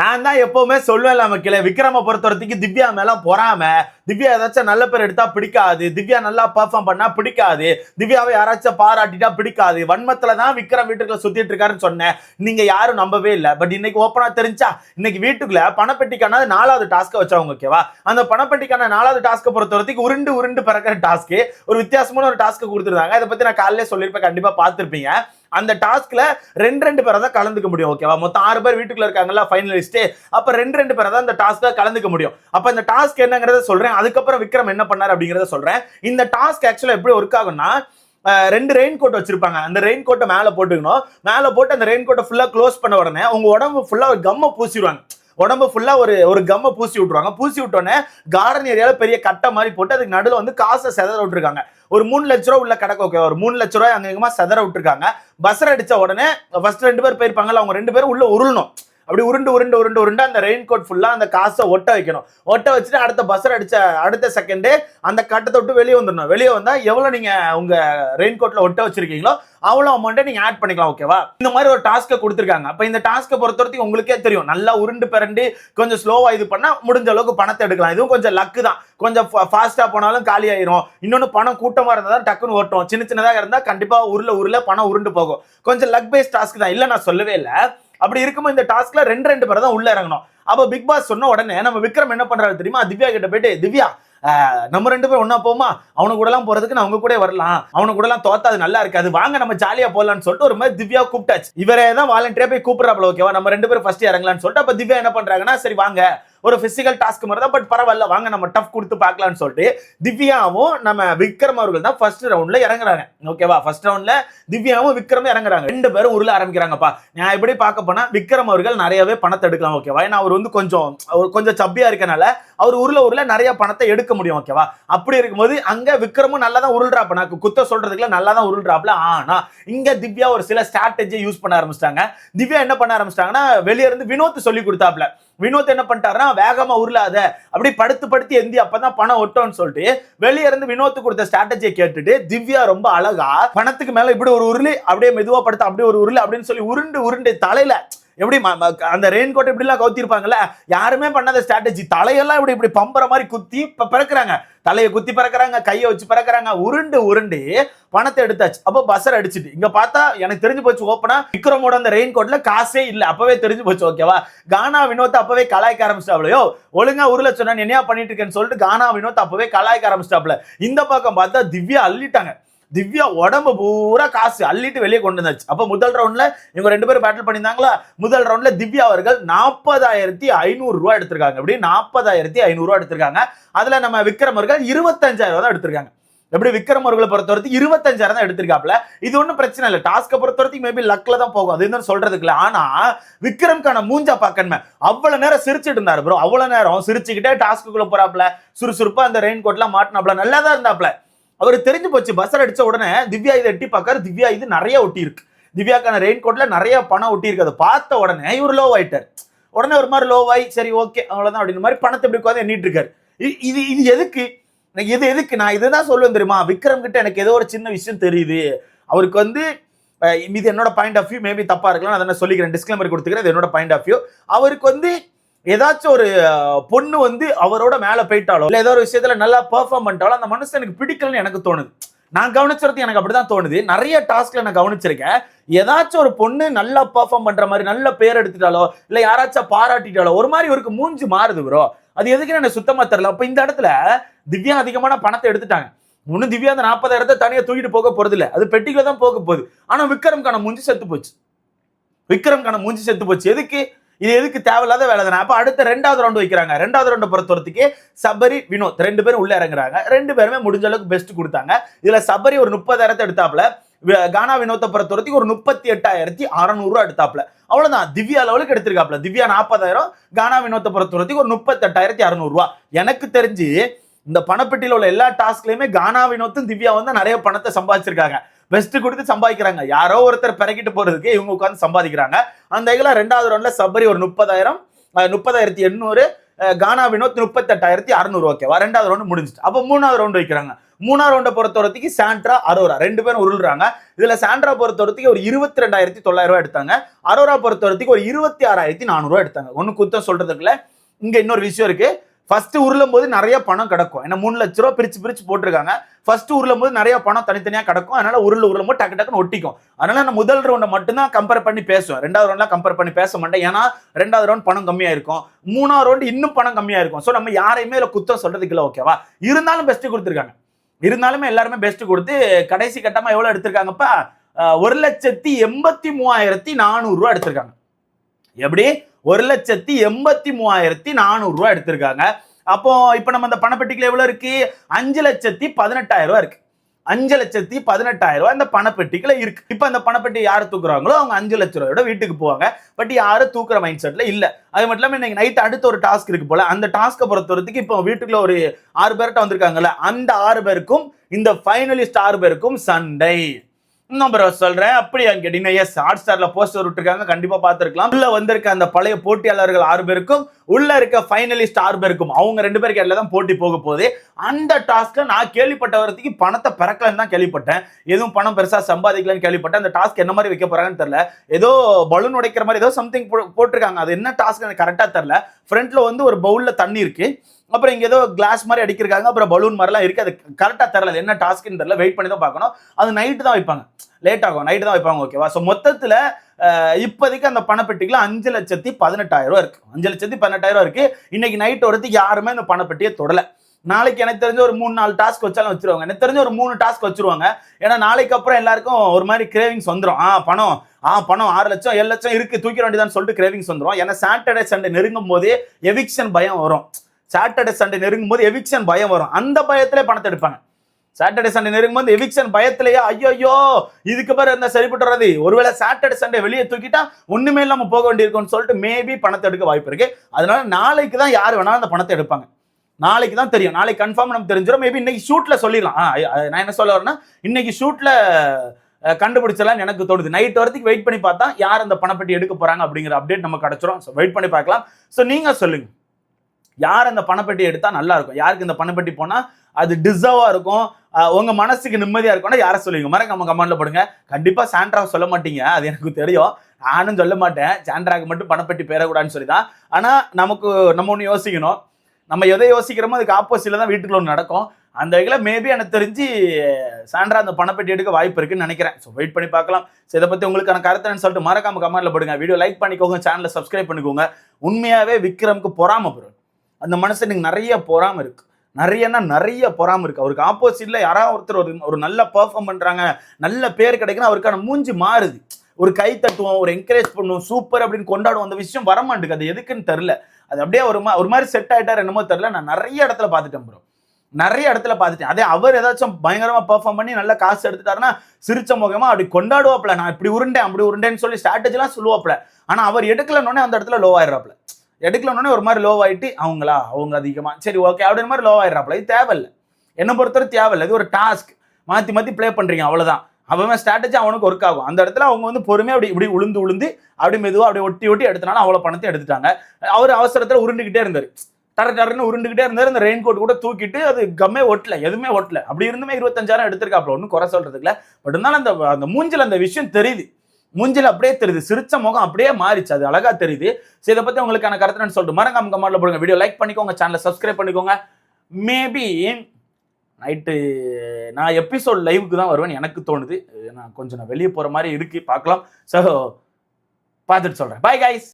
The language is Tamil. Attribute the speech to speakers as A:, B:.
A: நான் தான் எப்பவுமே சொல்லுவேன் நமக்கு விக்ரம பொறுத்த வரைக்கும் திவ்யா மேல பொறாம. திவ்யா ஏதாச்சும் நல்ல பேர் எடுத்தா பிடிக்காது. திவ்யா நல்லா பர்ஃபார்ம் பண்ணா பிடிக்காது. திவ்யாவை யாராச்சும் பாராட்டிட்டா பிடிக்காது. வன்மத்துல தான் விக்ரம் வீட்டுக்குள்ள சுத்திட்டு இருக்காருன்னு சொன்னேன். நீங்க யாரும் நம்பவே இல்லை. பட் இன்னைக்கு ஓப்பனா தெரிஞ்சா இன்னைக்கு வீட்டுக்குள்ள பணப்பெட்டிக்கான நாலாவது டாஸ்க்கை வச்சவங்க ஓகேவா அந்த பணப்பெட்டிக்கான நாலாவது டாஸ்க்கை பொறுத்த வரைக்கும் உருண்டு உருண்டு பறக்கிற டாஸ்க்கு ஒரு வித்தியாசமான ஒரு டாஸ்க்கு கொடுத்துருந்தாங்க. அதை பத்தி நான் காலையிலே சொல்லியிருப்பேன். கண்டிப்பா பார்த்துருப்பீங்க. அந்த டாஸ்க்ல ரெண்டு ரெண்டு பேரை தான் கலந்துக்க முடியும் ஓகேவா மொத்தம் ஆறு பேர் வீட்டுக்குள்ள இருக்காங்களா ஃபைனலிஸ்ட் அப்ப ரெண்டு ரெண்டு பேரை தான் அந்த டாஸ்க்ல கலந்துக்க முடியும். அப்ப அந்த டாஸ்க் என்னங்கிறத சொல்றேன். அதுக்கப்புறம் விக்ரம் என்ன பண்ணார் அப்படிங்கிறத சொல்றேன். இந்த டாஸ்க் ஆக்சுவலா எப்படி ஒர்க் ஆகும்னா ரெண்டு ரெயின் கோட் வச்சிருப்பாங்க. அந்த ரெயின் கோட்டை மேலே போட்டுக்கணும். மேலே போட்டு அந்த ரெயின் கோட்டை ஃபுல்லாக க்ளோஸ் பண்ண உடனே உங்க உடம்பு ஃபுல்லாக ஒரு கம்மை பூசிடுவாங்க. உடம்பு ஃபுல்லாக ஒரு ஒரு கம்மை பூசி விட்டுருவாங்க. பூசி விட்டோன்னே கார்டன் ஏரியாவில் பெரிய கட்டை மாதிரி போட்டு அதுக்கு நடுவில் வந்து காசை செதற விட்டுருக்காங்க. ஒரு மூணு லட்ச ரூபா உள்ள கிடக்கு ஓகே ஒரு மூணு லட்ச ரூபாய் அங்க செதற விட்டுருக்காங்க. பஸ்ஸர் அடித்த உடனே ஃபர்ஸ்ட் ரெண்டு பேர் போயிருப்பாங்கல்ல அவங்க ரெண்டு பேரும் உள்ள உருளணும். அப்படி உருண்டு உருண்டு உருண்டு உருண்டு அந்த ரெயின் கோட் ஃபுல்லாக அந்த காசை ஒட்ட வைக்கணும். ஒட்ட வச்சுட்டு அடுத்த பஸ்ஸர் அடித்த அடுத்த செகண்டே அந்த கட்டத்தை விட்டு வெளியே வந்துடணும். வெளியே வந்தால் எவ்வளோ நீங்கள் உங்கள் ரெயின் கோட்டில் ஒட்ட வச்சுருக்கீங்களோ அவ்வளோ அமௌண்ட்டை நீங்கள் ஆட் பண்ணிக்கலாம் ஓகேவா இந்த மாதிரி ஒரு டாஸ்க்கை கொடுத்துருக்காங்க. அப்போ இந்த டாஸ்க்கை பொறுத்த வரைக்கும் உங்களுக்கே தெரியும். நல்லா உருண்டு பிறண்டு கொஞ்சம் ஸ்லோவாக இது பண்ணால் முடிஞ்ச அளவுக்கு பணத்தை எடுக்கலாம். இதுவும் கொஞ்சம் லக்கு தான். கொஞ்சம் ஃபாஸ்ட்டாக போனாலும் காலி ஆயிரும். இன்னொன்று பணம் கூட்டமாக இருந்தால் தான் டக்குன்னு ஓட்டும். சின்ன சின்னதாக இருந்தால் கண்டிப்பாக உருள உருள பணம் உருண்டு போகும். கொஞ்சம் லக் பேஸ்ட் டாஸ்க் தான். இல்லை நான் சொல்லவே இல்லை. அப்படி இருக்கும்போது இந்த டாஸ்க்ல ரெண்டு ரெண்டு பேரை தான் உள்ள இறங்கணும். அப்போ பிக் பாஸ் சொன்ன உடனே நம்ம விக்ரம் என்ன பண்றாரு தெரியுமா? திவ்யா கிட்ட போயிட்டு திவ்யா நம்ம ரெண்டு பேரும் ஒன்றா போமா? அவனு கூட எல்லாம் போறதுக்கு நான் உங்க கூட வரலாம். அவனு கூட எல்லாம் தோத்தா அது நல்லா இருக்காது. வாங்க நம்ம ஜாலியா போலாம்னு சொல்லிட்டு ஒரு மாதிரி திவ்யா கூப்பிட்டாச்சு. இவரே தான் வாலண்டியா போய் கூப்பிடுறாப்ல ஓகேவா நம்ம ரெண்டு பேரும் ஃபர்ஸ்ட் இறங்கலாம்னு சொல்லிட்டு அப்ப திவ்யா என்ன பண்றாங்கன்னா சரி வாங்க. ஒரு பிசிக்கல் டாஸ்க் மாதிரி தான் பட் பரவாயில்ல வாங்க நம்ம டஃப் கொடுத்து பார்க்கலாம்னு சொல்லிட்டு திவ்யாவும் நம்ம விக்ரம் அவர்கள் தான் ஃபர்ஸ்ட் ரவுண்ட்ல இறங்குறாங்க. ஓகேவா ஃபர்ஸ்ட் ரவுண்ட்ல திவ்யாவும் விக்ரமும் இறங்குறாங்க. ரெண்டு பேரும் உருள ஆரம்பிக்கிறாங்கப்பா. நான் எப்படி பார்க்க போனா விக்ரம் அவர்கள் நிறையவே பணத்தை எடுக்கலாம் ஓகேவா ஏன்னா அவர் வந்து கொஞ்சம் கொஞ்சம் சப்பியா இருக்கனால அவர் உருள உருள நிறைய பணத்தை எடுக்க முடியும் ஓகேவா அப்படி இருக்கும்போது அங்க விக்ரமும் நல்லா தான் உருள்றாப்ப நான் குத்த சொல்றதுக்குலாம் நல்லா தான் உருள்றாப்ல ஆனா இங்க திவ்யா ஒரு சில ஸ்ட்ராட்டஜி யூஸ் பண்ண ஆரம்பிச்சிட்டாங்க. திவ்யா என்ன பண்ண ஆரம்பிச்சிட்டாங்கன்னா வெளியே இருந்து வினோத் சொல்லி கொடுத்தாப்ல வினோத் என்ன பண்ணிட்டாருன்னா வேகமா உருளாத. அப்படி படுத்து படுத்து எந்தி அப்பதான் பணம் ஒட்டோம்னு சொல்லிட்டு வெளிய இருந்து வினோத்து கொடுத்த ஸ்ட்ராட்டஜியை கேட்டுட்டு திவ்யா ரொம்ப அழகா பணத்துக்கு மேல இப்படி ஒரு உருளி அப்படியே மெதுவா படுத்து அப்படியே ஒரு உருளி அப்படின்னு சொல்லி உருண்டு உருண்டு தலையில எப்படி ம- அந்த ரெயின் கோட் இப்படிலாம் கவுத்திருப்பாங்கல்ல? யாருமே பண்ணாத ஸ்ட்ராட்டஜி தலையெல்லாம் இப்படி இப்படி பம்புற மாதிரி குத்தி இப்போ பிறக்குறாங்க. தலையை குத்தி பிறக்குறாங்க கையை வச்சு பிறக்குறாங்க. உருண்டு உருண்டு பணத்தை எடுத்தாச்சு. அப்போ பஸ்ஸர் அடிச்சுட்டு. இங்க பார்த்தா எனக்கு தெரிஞ்சு போச்சு ஓப்பனா விக்ரமோட அந்த ரெயின் கோட்ல காசே இல்லை. அப்பவே தெரிஞ்சு போச்சு ஓகேவா கானா வினோத் அப்பவே கலாய்க்க ஆரம்பிச்சிட்டாப்லையோ? ஒழுங்கா ஊர்ல சொன்னா என்னையா பண்ணிட்டு இருக்கேன்னு சொல்லிட்டு கானா வினோத் அப்பவே கலாய்க்க ஆரம்பிச்சிட்டாப்ல. இந்த பக்கம் பார்த்தா திவ்யா அள்ளிட்டாங்க. திவ்யா உடம்பு பூரா காசு அள்ளிட்டு வெளியே கொண்டு வந்தாச்சு. அப்போ முதல் ரவுண்டில் இவங்க ரெண்டு பேரும் பேட்டில் பண்ணியிருந்தாங்களா? முதல் ரவுண்டில் திவ்யா அவர்கள் நாற்பதாயிரத்தி ஐநூறுரூவா எடுத்திருக்காங்க. எப்படி? நாற்பதாயிரத்தி ஐநூறுரூவா எடுத்திருக்காங்க. அதில் நம்ம விக்ரம் அவர்கள் இருபத்தஞ்சாயிரம் தான் எடுத்திருக்காங்க. எப்படி? விக்ரம் அவர்களை பொறுத்த வரைக்கும் இருபத்தஞ்சாயிரம் தான் எடுத்திருக்காப்ல இது ஒன்றும் பிரச்சனை இல்லை. டாஸ்க்கை பொறுத்த வரைக்கும் மேபி லக்ல தான் போகும். அது என்ன சொல்றதுக்கு இல்லை. ஆனா விக்ரம்கான மூஞ்சா பார்க்கணுமே. அவ்வளவு நேரம் சிரிச்சிட்டு இருந்தாரு ப்ரோ அவ்வளவு நேரம் சிரிச்சுக்கிட்டே டாஸ்க்குள்ள போறாப்ல சுறுசுறுப்பா அந்த ரெயின் கோட்லாம் மாட்டினாப்ல நல்லா தான் இருந்தாப்ல அவர் தெரிஞ்சு போச்சு பஸ்ஸர் அடிச்ச உடனே திவ்யா இதை எட்டி பார்க்காரு. திவ்யா இது நிறைய ஒட்டி இருக்கு. திவ்யாக்கான ரெயின் கோட்ல நிறைய பணம் ஒட்டி இருக்கு. அதை பார்த்த உடனே இவர் லோ ஆயிட்டார். உடனே ஒரு மாதிரி லோ ஆகி சரி ஓகே அவ்வளவுதான் அப்படின்ற மாதிரி பணத்தை எப்படி உட்காந்து எண்ணிட்டு இருக்காரு. இது இது எதுக்கு? இது எதுக்கு? நான் இதுதான் சொல்லுவேன் தெரியுமா? விக்ரம் கிட்ட எனக்கு ஏதோ ஒரு சின்ன விஷயம் தெரியுது. அவருக்கு வந்து இது என்னோட பாயிண்ட் ஆஃப் வியூ மேபி தப்பா இருக்கலாம். அதை நான் சொல்லிக்கிறேன். டிஸ்க்ளைமர் கொடுத்துக்கிறேன். இது என்னோட பாயிண்ட் ஆஃப் வியூ அவருக்கு வந்து ஏதாச்சும் ஒரு பொண்ணு வந்து அவரோட மேல போயிட்டாலோ இல்லை ஏதோ ஒரு விஷயத்துல நல்லா பெர்ஃபார்ம் பண்ணிட்டாலோ அந்த மனுஷனுக்கு பிடிக்கலன்னு எனக்கு தோணுது. நான் கவனிச்சது எனக்கு அப்படிதான் தோணுது. நிறைய டாஸ்க்ல நான் கவனிச்சிருக்கேன். ஏதாச்சும் ஒரு பொண்ணு நல்லா பெர்ஃபார்ம் பண்ற மாதிரி நல்ல பேர் எடுத்துட்டாலோ இல்ல யாராச்சும் பாராட்டிட்டாலோ ஒரு மாதிரி இவருக்கு மூஞ்சி மாறுது ப்ரோ அது எதுக்குன்னு எனக்கு சுத்தமா தெரியல. அப்ப இந்த இடத்துல திவ்யா அதிகமான பணத்தை எடுத்துட்டாங்க. இன்னும் திவ்யா அந்த நாற்பதாயிரத்தை தனியாக தூக்கிட்டு போக போறது இல்லை. அது பெட்டிக்குள்ள தான் போக போகுது. ஆனா கணம் மூஞ்சி செத்து போச்சு. விக்ரம் கணம் மூஞ்சி செத்து போச்சு. எதுக்கு? இது எதுக்கு தேவையில்லாத வேலை தானே? அப்போ அடுத்த ரெண்டாவது ரவுண்ட் வைக்கிறாங்க. ரெண்டாவது ரவுண்டை பொறுத்தவரத்துக்கு சபரி வினோத் ரெண்டு பேரும் உள்ள இறங்குறாங்க. ரெண்டு பேருமே முடிஞ்ச அளவுக்கு பெஸ்ட் கொடுத்தாங்க. இதுல சபரி ஒரு முப்பதாயிரத்தை எடுத்தாப்புல. கானா வினோத்தை பொறுத்தவரத்துக்கு ஒரு முப்பத்தி எட்டாயிரத்தி அறநூறுவா எடுத்தாப்புல. எடுத்தாப்ல அவ்வளவுதான். திவ்யா லெவலுக்கு எடுத்திருக்காப்புல. திவ்யா நாற்பதாயிரம் கானா வினோத்தை பொறுத்தவரத்துக்கு ஒரு முப்பத்தெட்டாயிரத்தி அறநூறு எனக்கு தெரிஞ்சு இந்த பணப்பெட்டியில் உள்ள எல்லா டாஸ்க்லயுமே கானா வினோத்தும் திவ்யா வந்து நிறைய பணத்தை சம்பாதிச்சிருக்காங்க. பெஸ்ட் கொடுத்து சம்பாதிக்கிறாங்க. யாரோ ஒருத்தர் பிறக்கிட்டு போறதுக்கு இவங்க உட்காந்து சம்பாதிக்கிறாங்க. அந்த இதில் ரெண்டாவது ரவுண்ட்ல சபரி ஒரு முப்பதாயிரம் முப்பதாயிரத்தி எண்ணூறு கானா வினோத் முப்பத்தெட்டாயிரத்தி அறுநூறு. ஓகேவா ரெண்டாவது ரவுண்டு முடிஞ்சிட்டு அப்போ மூணாவது ரவுண்டு வைக்கிறாங்க. மூணாவது ரவுண்டை பொறுத்தவரத்துக்கு சாண்ட்ரா அரோரா ரெண்டு பேரும் உருள்றாங்க. இதுல சாண்ட்ரா பொறுத்தவரத்துக்கு ஒரு இருபத்தி ரெண்டாயிரத்தி தொள்ளாயிரம் ரூபாய் எடுத்தாங்க. அரோரா பொறுத்தவரத்துக்கு ஒரு இருபத்தி ஆறாயிரத்தி நானூறுவா எடுத்தாங்க. ஒன்று குத்தம் சொல்றதுக்குள்ள இங்க இன்னொரு விஷயம் இருக்கு. ஃபர்ஸ்ட் உருளும் போது நிறைய பணம் கிடக்கும். ஏன்னா மூணு லட்ச ரூபா பிரிச்சு பிரிச்சு போட்டிருக்காங்க. ஃபர்ஸ்ட் உருளும் போது நிறைய பணம் தனித்தனியா கிடக்கும். அதனால உருள் உருளும் போது டக்கு டக்குன்னு ஒட்டிக்கும். அதனால நான் முதல் ரவுண்டை மட்டும்தான் கம்பேர் பண்ணி பேசுவேன். ரெண்டாவது ரவுண்ட்லாம் கம்பேர் பண்ணி பேச மாட்டேன். ஏன்னா ரெண்டாவது ரவுண்ட் பணம் கம்மியா இருக்கும். மூணாவது ரவுண்ட் இன்னும் பணம் கம்மியா இருக்கும். ஸோ நம்ம யாரையுமே இல்லை குத்தம் சொல்றதுக்கு இல்லை ஓகேவா இருந்தாலும் பெஸ்ட் கொடுத்துருக்காங்க. இருந்தாலுமே எல்லாருமே பெஸ்ட் கொடுத்து கடைசி கட்டமா எவ்வளவு எடுத்திருக்காங்கப்பா? ஒரு லட்சத்தி எண்பத்தி மூவாயிரத்தி நானூறு ரூபா எடுத்திருக்காங்க. எப்படி? ஒரு லட்சத்தி எண்பத்தி மூவாயிரத்தி நானூறுரூவா எடுத்திருக்காங்க. அப்போ இப்போ நம்ம அந்த பணப்பெட்டிக்கில் எவ்வளோ இருக்கு? அஞ்சு லட்சத்தி பதினெட்டாயிரம் ரூபா இருக்கு. அஞ்சு லட்சத்தி பதினெட்டாயிரம் ரூபாய் அந்த பணப்பெட்டிக்குள்ள இருக்கு. இப்போ அந்த பணப்பெட்டி யார் தூக்குறாங்களோ அவங்க அஞ்சு லட்ச ரூபாயோட வீட்டுக்கு போவாங்க. பட் யாரும் தூக்குற மைண்ட் செட்ல இல்ல. அது மட்டும் இல்லாமல் இன்னைக்கு நைட் அடுத்த ஒரு டாஸ்க் இருக்கு போல. அந்த டாஸ்க்கை பொறுத்தவரத்துக்கு இப்போ வீட்டுக்குள்ள ஒரு ஆறு பேர்கிட்ட வந்திருக்காங்கல்ல அந்த ஆறு பேருக்கும் இந்த ஃபைனலிஸ்ட் ஆறு பேருக்கும் சண்டை. நம்பர் சொல்றேன். அப்படியா கேட்டீங்கன்னா எஸ் ஹாட் ஸ்டார்ல போஸ்டர் விட்டுருக்காங்க. கண்டிப்பா பார்த்துருக்கலாம். உள்ள வந்திருக்க அந்த பழைய போட்டியாளர்கள் ஆறு பேருக்கும் உள்ள இருக்க ஃபைனலிஸ்ட் ஆறு பேருக்கும் அவங்க ரெண்டு பேருக்கு இடையில தான் போட்டி போக போகுது. அந்த டாஸ்க்ல நான் கேள்விப்பட்ட வரத்துக்கு பணத்தை பிறக்கலன்னு தான் கேள்விப்பட்டேன். எதுவும் பணம் பெருசா சம்பாதிக்கலன்னு கேள்விப்பட்டேன். அந்த டாஸ்க் என்ன மாதிரி வைக்க போறாங்கன்னு தெரியல. ஏதோ பலூன் உடைக்கிற மாதிரி ஏதோ சம்திங் போட்டிருக்காங்க. அது என்ன டாஸ்க் எனக்கு கரெக்டா தெரியல. ஃப்ரண்ட்ல வந்து ஒரு பவுல்ல தண்ணி இருக்கு. அப்புறம் இங்கே ஏதோ கிளாஸ் மாதிரி அடிக்கிறாங்க அப்புறம் பலூன் மாதிரிலாம் இருக்குது அது கரெக்டாக தரல என்ன டாஸ்க்னு தெரில வெயிட் பண்ணி தான் பார்க்கணும். அது நைட்டு தான் வைப்பாங்க. லேட் ஆகும். நைட்டு தான் வைப்பாங்க. ஓகேவா ஸோ மொத்தத்தில் இப்போதைக்கு அந்த பணப்பெட்டிக்குள்ள அஞ்சு லட்சத்தி பதினெட்டாயிரம் ரூபா இருக்குது அஞ்சு லட்சத்தி பதினெட்டாயிரம் ரூபா இருக்கு. இன்னைக்கு நைட் வரதுக்கு யாருமே அந்த பணப்பெட்டியை தொடலை. நாளைக்கு எனக்கு தெரிஞ்ச ஒரு மூணு நாலு டாஸ்க் வச்சாலும் வச்சிருவாங்க. எனக்கு தெரிஞ்ச ஒரு மூணு டாஸ்க் வச்சிருவாங்க. ஏன்னா நாளைக்கு அப்புறம் எல்லாருக்கும் ஒரு மாதிரி கிரேவிங்ஸ் வந்துடும் ஆ பணம். ஆ பணம். ஆறு லட்சம் ஏழு லட்சம் இருக்கு. தூக்கிட வேண்டியதான்னு சொல்லிட்டு கிரேவிங்ஸ் வந்துடும் ஏன்னா சாட்டர்டே சண்டே நெருங்கும் போதே எவிக்ஷன் பயம் வரும். சாட்டர்டே சண்டே நெருங்கும் போது எவிக்ஷன் பயம் வரும். அந்த பயத்திலே பணத்தை எடுப்பாங்க. சாட்டர்டே சண்டே நெருங்கும் போது எவிக்ஷன் பயத்திலேயே ஐயோ இதுக்கு பிறகு என்ன சரிப்பட்டு வராது ஒருவேளை சாட்டர்டே சண்டே வெளியே தூக்கிட்டா ஒண்ணுமே இல்லாம போக வேண்டியிருக்கும்னு சொல்லிட்டு மேபி பணத்தை எடுக்க வாய்ப்பு இருக்கு. அதனால நாளைக்கு தான் யார் வேணாலும் அந்த பணத்தை எடுப்பாங்க. நாளைக்கு தான் தெரியும். நாளைக்கு கன்ஃபார்ம் நமக்கு தெரிஞ்சிடும் மேபி இன்னைக்கு ஷூட்ல சொல்லிடலாம். நான் என்ன சொல்ல வரேன்னா இன்னைக்கு ஷூட்ல கண்டுபிடிச்சலாம் எனக்கு தோணுது. நைட் வரத்துக்கு வெயிட் பண்ணி பார்த்தா யார் அந்த பணப்பெட்டி எடுக்க போறாங்க அப்படிங்கிற அப்டேட் நம்ம கிடைச்சிரும். ஸோ வெயிட் பண்ணி பார்க்கலாம். ஸோ நீங்க சொல்லுங்க. யார் அந்த பணப்பெட்டி எடுத்தால் நல்லா இருக்கும்? யாருக்கு இந்த பணப்பெட்டி போனால் அது டிசர்வாக இருக்கும். உங்கள் மனசுக்கு நிம்மதியாக இருக்கும்னா யாரை சொல்லுவீங்க? மறக்காம கமெண்ட்ல போடுங்க. கண்டிப்பாக சாண்ட்ரா சொல்ல மாட்டீங்க. அது எனக்கு தெரியும். நானும் சொல்ல மாட்டேன். சாண்ட்ராக்கு மட்டும் பணப்பெட்டி பெறக்கூடாதுன்னு சொல்லி தான் ஆனால் நமக்கு நம்ம ஒன்று யோசிக்கணும். நம்ம எதை யோசிக்கிறோமோ அதுக்கு ஆப்போசிட்ல தான் வீட்டுக்குள்ள ஒன்று நடக்கும். அந்த வகையில் மேபி எனக்கு தெரிஞ்சு சாண்ட்ரா அந்த பணப்பெட்டி எடுக்க வாய்ப்பு இருக்குன்னு நினைக்கிறேன். ஸோ வெயிட் பண்ணி பார்க்கலாம். ஸோ இதை பற்றி உங்களுக்கான கருத்துன்னு சொல்லிட்டு மறக்காம கமெண்ட்ல போடுங்க. வீடியோ லைக் பண்ணிக்கோங்க. சேனலை சப்ஸ்கிரைப் பண்ணிக்கோங்க. உண்மையாகவே விக்ரம்க்கு பொறாம பொருள் அந்த மனுஷனுக்கு நிறைய பொறாம இருக்கு. நிறையன்னா நிறைய பொறாம இருக்கு. அவருக்கு ஆப்போசிட்ல யாராவது ஒருத்தர் ஒரு ஒரு நல்ல பெர்ஃபார்ம் பண்றாங்க நல்ல பேர் கிடைக்குன்னா அவருக்கான மூஞ்சி மாறுது. ஒரு கை தட்டுவோம் ஒரு என்கரேஜ் பண்ணுவோம் சூப்பர் அப்படின்னு கொண்டாடுவோம். அந்த விஷயம் வரமாட்டுக்கு அது எதுக்குன்னு தெரில அது அப்படியே ஒரு மா ஒரு மாதிரி செட் ஆயிட்டார் என்னமோ தெரில நான் நிறைய இடத்துல பார்த்துட்டேன் ப்ரோ நிறைய இடத்துல பார்த்துட்டேன். அதே அவர் ஏதாச்சும் பயங்கரமா பெர்ஃபார்ம் பண்ணி நல்ல காசு எடுத்துட்டாருன்னா சிரிச்ச முகமா அப்படி கொண்டாடுவாப்ல நான் இப்படி உருண்டேன் அப்படி உருண்டேன்னு சொல்லி ஸ்ட்ராட்டஜிலாம் சொல்லுவாப்ல ஆனா அவர் எடுக்கலன்னொடனே அந்த இடத்துல லோ ஆயிடுறாப்ல எடுக்கலன்னொடனே ஒரு மாதிரி லோ ஆகிட்டு அவங்களா அவங்க அதிகமாக சரி ஓகே அப்படின்னு மாதிரி லோ ஆயிடுறாப்ல இது தேவையில்லை. என்னை பொறுத்தவரை தேவையில்லை. இது ஒரு டாஸ்க் மாற்றி மாற்றி ப்ளே பண்ணுறீங்க அவ்வளோதான் அவன் ஸ்ட்ராட்டஜி அவனுக்கு ஒர்க் ஆகும். அந்த இடத்துல அவங்க வந்து பொறுமையாக அப்படி இப்படி உளுந்து உளுந்து அப்படி மெதுவாக அப்படி ஒட்டி ஒட்டி எடுத்தனால அவ்வளோ பணத்தை எடுத்துட்டாங்க. அவர் அவசரத்தில் உருண்டுகிட்டே இருந்தார். டர டரன்னு உருண்டுகிட்டே இருந்தார். இந்த ரெயின் கோட் கூட தூக்கிட்டு அது கம்மே ஒட்டல எதுவுமே ஒட்டல. அப்படி இருந்துமே இருபத்தஞ்சாயிரம் எடுத்திருக்காப்புல. ஒன்றும் குறை சொல்றதுக்குல பட் இருந்தாலும் அந்த அந்த மூஞ்சில் அந்த விஷயம் தெரியுது. மூஞ்சில் அப்படியே தெரியுது. சிரிச்ச முகம் அப்படியே மாறிச்சு. அது அழகா தெரியுது. சரி இதை பற்றி உங்களுக்கான கருத்துன்னு சொல்லிட்டு மறக்காம கமெண்ட்ல போடுங்க. வீடியோ லைக் பண்ணிக்கோங்க. சேனலை சப்ஸ்கிரைப் பண்ணிக்கோங்க. மேபி நைட்டு நான் எபிசோட் லைவுக்கு தான் வருவேன் எனக்கு தோணுது. நான் கொஞ்சம் நான் வெளியே போகிற மாதிரி இருக்கு. பார்க்கலாம். ஸோ பார்த்துட்டு சொல்கிறேன் பாய் கைஸ்